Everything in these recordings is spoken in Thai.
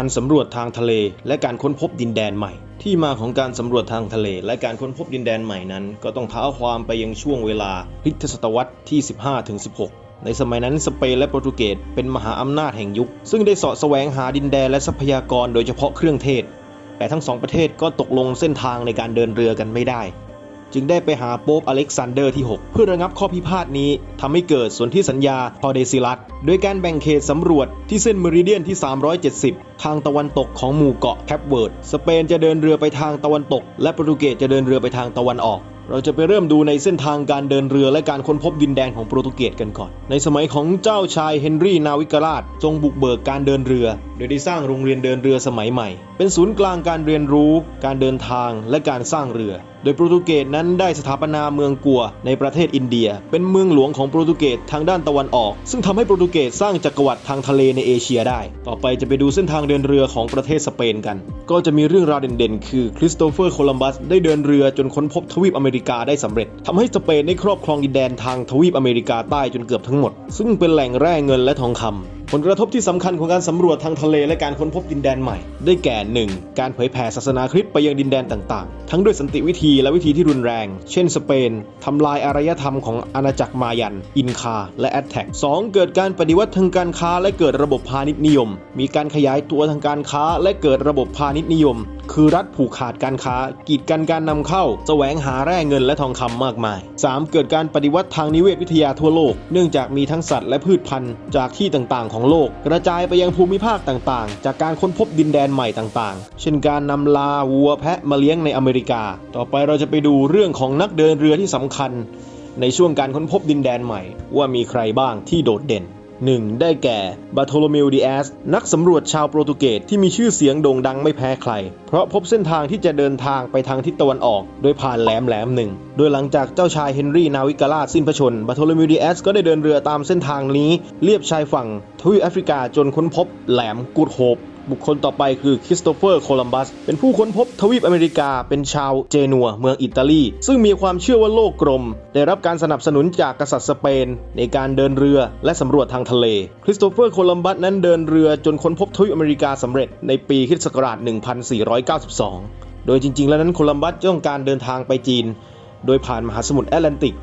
การสำรวจทางทะเล และการค้นพบดินแดนใหม่ ที่มาของการสำรวจทางทะเล และการค้นพบดินแดนใหม่นั้น ก็ต้องเท้าความไปยังช่วงเวลาคริสตศตวรรษที่ 15ถึง16ในสมัยนั้นสเปนและโปรตุเกสเป็นมหาอำนาจแห่งยุค ซึ่งได้เสาะแสวงหาดินแดนและทรัพยากรโดยเฉพาะเครื่องเทศ แต่ทั้งสองประเทศก็ตกลงเส้นทางในการเดินเรือกันไม่ได้ จึงได้ไปหาโป๊ปอเล็กซานเดอร์ที่ 6 เพื่อระงับข้อพิพาทนี้ทำให้เกิดสนธิสัญญาพอเดซิลัสโดยการแบ่งเขตสำรวจที่เส้นเมริเดียนที่ 370 ทางตะวันตกของหมู่เกาะแคปเวิร์ด สเปนจะเดินเรือไปทางตะวันตก และโปรตุเกสจะเดินเรือไปทางตะวันออกเราจะไปเริ่มดูในเส้นทางการเดินเรือและการค้นพบดินแดนของโปรตุเกสกันก่อน ในสมัยของเจ้าชายเฮนรี่นาวิกราชจงบุกเบิกการเดินเรือ โดยได้สร้างโรงเรียนเดินเรือสมัยใหม่ เป็นศูนย์กลางการเรียนรู้ การเดินทางและการสร้างเรือ โดยโปรตุเกสนั้นได้สถาปนาเมืองกัวในประเทศอินเดีย เป็นเมืองหลวงของโปรตุเกสทางด้านตะวันออก ซึ่งทำให้โปรตุเกสสร้างจักรวรรดิทางทะเลในเอเชียได้ ต่อไปจะไปดูเส้นทางเดินเรือของประเทศสเปนกัน ก็จะมีเรื่องราวเด่นๆ คือคริสโตเฟอร์โคลัมบัสได้เดินเรือจนค้นพบทวีปอเมริกาได้สำเร็จทำให้สเปนได้ครอบครองดินแดนทางทวีปอเมริกาใต้จนเกือบทั้งหมด ซึ่งเป็นแหล่งแร่เงินและทองคำ ผลกระทบที่สำคัญของการสำรวจทางทะเลและการค้นพบดินแดนใหม่ ได้แก่ 1. การเผยแผ่ศาสนาคริสต์ไปยังดินแดนต่างๆ ทั้งด้วยสันติวิธีและวิธีที่รุนแรง เช่นสเปนทำลายอารยธรรมของอาณาจักรมายัน อินคา และแอตแทก 2. เกิดการปฏิวัติทางการค้าและเกิดระบบพาณิชย์นิยม มีการขยายตัวทางการค้าและเกิดระบบพาณิชย์นิยม คือรัฐผูกขาดการค้า กีดกันการนำเข้า แสวงหาแร่เงินและทองคำมากมาย 3. เกิดการปฏิวัติทางนิเวศวิทยาทั่วโลก เนื่องจากมีทั้งสัตว์และพืชพันธุ์จากที่ต่างๆของโลก กระจายไปยังภูมิภาคต่างๆ จากการค้นพบดินแดนใหม่ต่างๆ เช่นการนำลาวัวแพะมาเลี้ยงในอเมริกา ต่อไปเราจะไปดูเรื่องของนักเดินเรือที่สำคัญ ในช่วงการค้นพบดินแดนใหม่ ว่ามีใครบ้างที่โดดเด่น 1. ได้แก่บาโทโลเมลดิแอสนักสำรวจชาวโปรตุเกสที่มีชื่อเสียงโด่งดังไม่แพ้ใคร เพราะพบเส้นทางที่จะเดินทางไปทางทิศตะวันออก โดยผ่านแหลมแหลมหนึ่ง โดยหลังจากเจ้าชายเฮนรี่นาวิกาลาสิ้นพระชนบาโทโลเมลดิแอสก็ได้เดินเรือตามเส้นทางนี้เลียบชายฝั่งทวีปแอฟริกาจนค้นพบแหลมกูดโฮป บุคคลต่อไปคือคริสโตเฟอร์โคลัมบัส เป็นผู้ค้นพบทวีปอเมริกา เป็นชาวเจนัว เมืองอิตาลี ซึ่งมีความเชื่อว่าโลกกลม ได้รับการสนับสนุนจากกษัตริย์สเปน ในการเดินเรือและสำรวจทางทะเล คริสโตเฟอร์โคลัมบัสนั้นเดินเรือจนค้นพบทวีปอเมริกาสำเร็จในปีคริสต์ศักราช 1492 โดยจริง ๆ แล้วนั้นโคลัมบัสต้องการเดินทางไปจีน โดยผ่านมหาสมุทรแอตแลนติก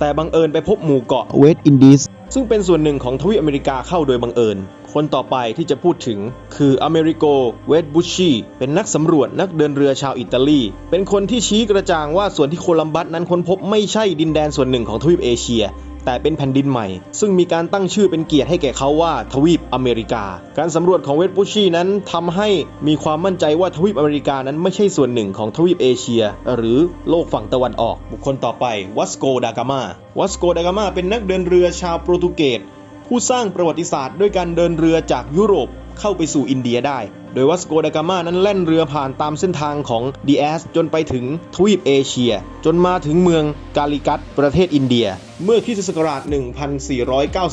แต่บังเอิญไปพบหมู่เกาะเวสต์อินดีสซึ่งเป็นส่วนหนึ่งของทวีปอเมริกาเข้าโดยบังเอิญ คนต่อไปที่จะพูดถึงคืออเมริโก เวสบุชชีเป็นนักสำรวจนักเดินเรือชาวอิตาลี เป็นคนที่ชี้กระจ่างว่าส่วนที่โคลัมบัสนั้นค้นพบไม่ใช่ดินแดนส่วนหนึ่งของทวีปเอเชียแต่เป็นแผ่นดินใหม่ ซึ่งมีการตั้งชื่อเป็นเกียรติให้แก่เขาว่าทวีปอเมริกา การสำรวจของเวสบุชีนั้นทำให้มีความมั่นใจว่าทวีปอเมริกานั้นไม่ใช่ส่วนหนึ่งของทวีปเอเชีย หรือโลกฝั่งตะวันออก บุคคลต่อไปวัสโกดากามาวัสโกดากามาเป็นนักเดินเรือชาวโปรตุเกส ผู้สร้างประวัติศาสตร์ด้วยการเดินเรือจากยุโรปเข้าไปสู่อินเดียได้ โดยวัสโกดากามานั้นแล่นเรือผ่านตามเส้นทางของดีแอสจนไปถึงทวีปเอเชีย จนมาถึงเมืองกาลิกัตประเทศอินเดียเมื่อคริสตศักราช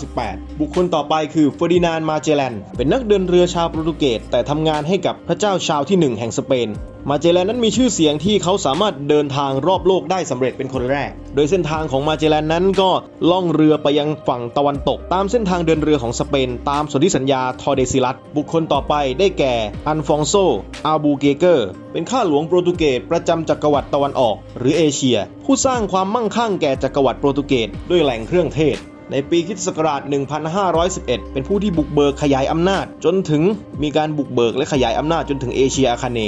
1498 บุคคลต่อไปคือเฟอร์ดินานมาเจแลนเป็นนักเดินเรือชาวโปรตุเกสแต่ทำงานให้กับพระเจ้าชาวที่หนึ่งแห่งสเปน มาเจแลนนั้นมีชื่อเสียงที่เขาสามารถเดินทางรอบโลกได้สำเร็จเป็นคนแรก โดยเส้นทางของมาเจแลนนั้นก็ล่องเรือไปยังฝั่งตะวันตก ตามเส้นทางเดินเรือของสเปน ตามสนธิสัญญาทอร์เดซิลัส บุคคลต่อไปได้แก่อันฟองโซอาบูเกเกอร์ เป็นข้าหลวงโปรตุเกสประจำจักรวรรดิตะวันออก หรือเอเชีย ผู้สร้างความมั่งคั่งแก่จักรวรรดิโปรตุเกสด้วยแหล่งเครื่องเทศ ในปีคิศักราช 1511 เป็นผู้ที่บุกเบิกขยายอำนาจ จนถึงมีการบุกเบิกและขยายอำนาจจนถึงเอเชียอาคาเน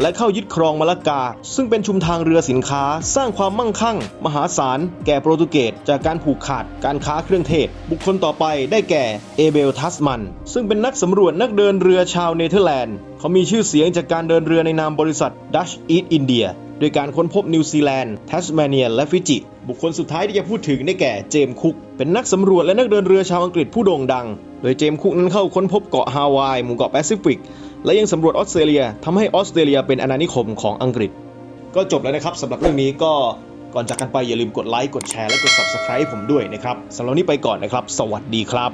และเข้ายึดครองมาลากา ซึ่งเป็นชุมทางเรือสินค้า สร้างความมั่งคั่ง มหาศาล แก่โปรตุเกสจากการผูกขาดการค้าเครื่องเทศ บุคคลต่อไปได้แก่เอเบลทัสมัน ซึ่งเป็นนักสำรวจนักเดินเรือชาวเนเธอร์แลนด์ เขามีชื่อเสียงจากการเดินเรือในนามบริษัท Dutch East India โดยการค้นพบนิวซีแลนด์แทสเมเนีย และฟิจิ บุคคลสุดท้ายที่จะพูดถึงได้แก่เจมส์คุก เป็นนักสำรวจและนักเดินเรือชาวอังกฤษผู้โด่งดัง โดยเจมส์คุกนั้นเข้าค้นพบเกาะฮาวาย หมู่เกาะแปซิฟิก และยังสำรวจออสเตรเลียทำให้ออสเตรเลียเป็นอาณานิคมของอังกฤษ ก็จบแล้วนะครับสำหรับเรื่องนี้ก็ก่อนจากกันไปอย่าลืมกดไลค์ กดแชร์ และกด subscribe ผมด้วยนะครับสำหรับนี้ไปก่อนนะครับ สวัสดีครับ